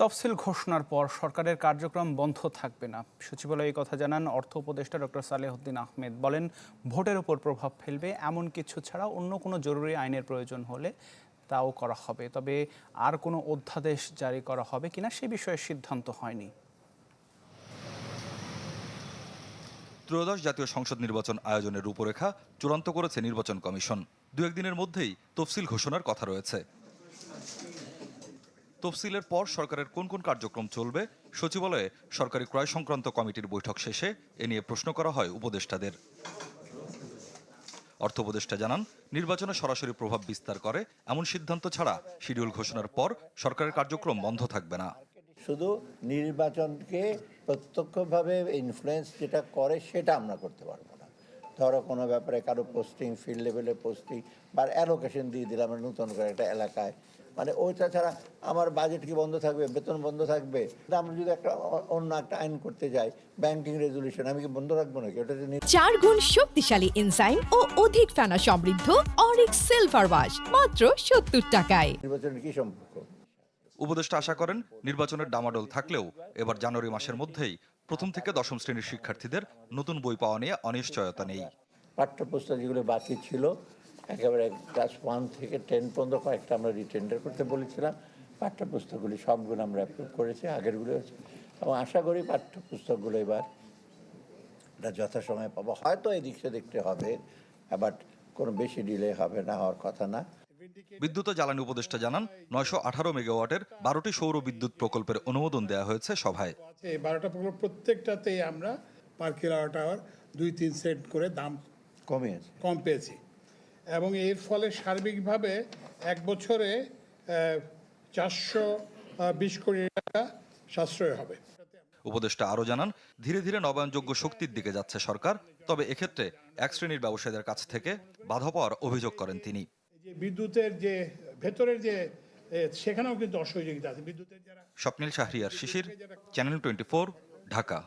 তফসিল ঘোষণার পর সরকারের কার্যক্রম বন্ধ থাকবে না। সচিবালয়ে এই কথা জানান অর্থ উপদেষ্টা ডক্টর সালেহউদ্দিন আহমেদ। বলেন, ভোটের উপর প্রভাব ফেলবে এমন কিছু ছাড়া অন্য কোনো জরুরি আইনের প্রয়োজন হলে তাও করা হবে। তবে আর কোনো অধ্যাদেশ জারি করা হবে কিনা সে বিষয়ে সিদ্ধান্ত হয়নি। ত্রয়োদশ জাতীয় সংসদ নির্বাচন আয়োজনের রূপরেখা চূড়ান্ত করেছে নির্বাচন কমিশন। দু একদিনের মধ্যেই তফসিল ঘোষণার কথা রয়েছে। তফসিলের পর সরকারের কোন কোন কার্যক্রম চলবে, সচিবালয়ে সরকারি ক্রয় সংক্রান্ত কমিটির বৈঠক শেষে এ নিয়ে প্রশ্ন করা হয় উপদেষ্টাদের। অর্থ উপদেষ্টা জানান, নির্বাচনে সরাসরি প্রভাব বিস্তার করে এমন সিদ্ধান্ত ছাড়া শিডিউল ঘোষণার পর সরকারের কার্যক্রম বন্ধ থাকবে না। শুধু নির্বাচনকে প্রত্যক্ষভাবে ইনফ্লুয়েন্স যেটা করে সেটা আমরা করতে পারব না। ধরো কোনো ব্যাপারে কারও পোস্টিং ফিল্ড লেভেলে পোস্টিং বা অ্যালোকেশন দিয়ে দিলাম নতুন করে একটা এলাকায়। মানে ওইটা ছাড়া আমার বাজেট কি বন্ধ থাকবে? বেতন বন্ধ থাকবে? আমরা যদি একটা অন্য একটা আইন করতে যাই ব্যাংকিং রেজলিউশন আমি কি বন্ধ রাখব নাকি? ওটা যে চার গুণ শক্তিশালী এনজাইম ও অধিক ফেনা সমৃদ্ধ অরিক সিলভার ওয়াশ মাত্র সত্তর টাকায়। নির্বাচনের কি সম্পর্ক? উপদেষ্টা আশা করেন নির্বাচনের ডামাডোল থাকলেও এবার জানুয়ারি মাসের মধ্যেই প্রথম থেকে দশম শ্রেণির শিক্ষার্থীদের নতুন বই পাওয়া নিয়ে অনিশ্চয়তা নেই। পাঠ্যপুস্তক যেগুলো বাকি ছিল, একেবারে ক্লাস ওয়ান থেকে টেন পর্যন্ত কয়েকটা আমরা রিটেন্ডার করতে বলেছিলাম। পাঠ্যপুস্তকগুলি সবগুলো আমরা অ্যাপ্রুভ করেছি, আগেরগুলো হচ্ছে এবং আশা করি পাঠ্যপুস্তকগুলো এবার এটা যথাসময়ে পাবো। হয়তো এদিক সেদিকটা হবে বাট কোনো বেশি ডিলে হবে না, হওয়ার কথা না। বিদ্যুৎ ও জ্বালানি উপদেষ্টা জানান নয়শো আঠারো মেগাওয়াটের বারোটি সৌর বিদ্যুৎ প্রকল্পের অনুমোদন দেওয়া হয়েছে সভায়। এই বারোটা প্রকল্প প্রত্যেকটাতেই আমরা পার কিলোওয়াট আওয়ার দুই তিন সেন্ট করে দাম কমিয়েছে। কম পেয়েছি। এবং এর ফলে সার্বিকভাবে এক বছরে চারশো বিশ কোটি টাকা সাশ্রয় হবে। উপদেষ্টা আরও জানান ধীরে ধীরে নবায়নযোগ্য শক্তির দিকে যাচ্ছে সরকার তবে এক্ষেত্রে এক শ্রেণির ব্যবসায়ীদের কাছ থেকে বাধা পাওয়ার অভিযোগ করেন তিনি। যে বিদ্যুতের যে ভেতরের যে সেখানেও কিন্তু অসহযোগিতা আছে। বিদ্যুতের যারা স্বপ্নিল শাহরিয়ার শিশির চ্যানেল টোয়েন্টি ঢাকা।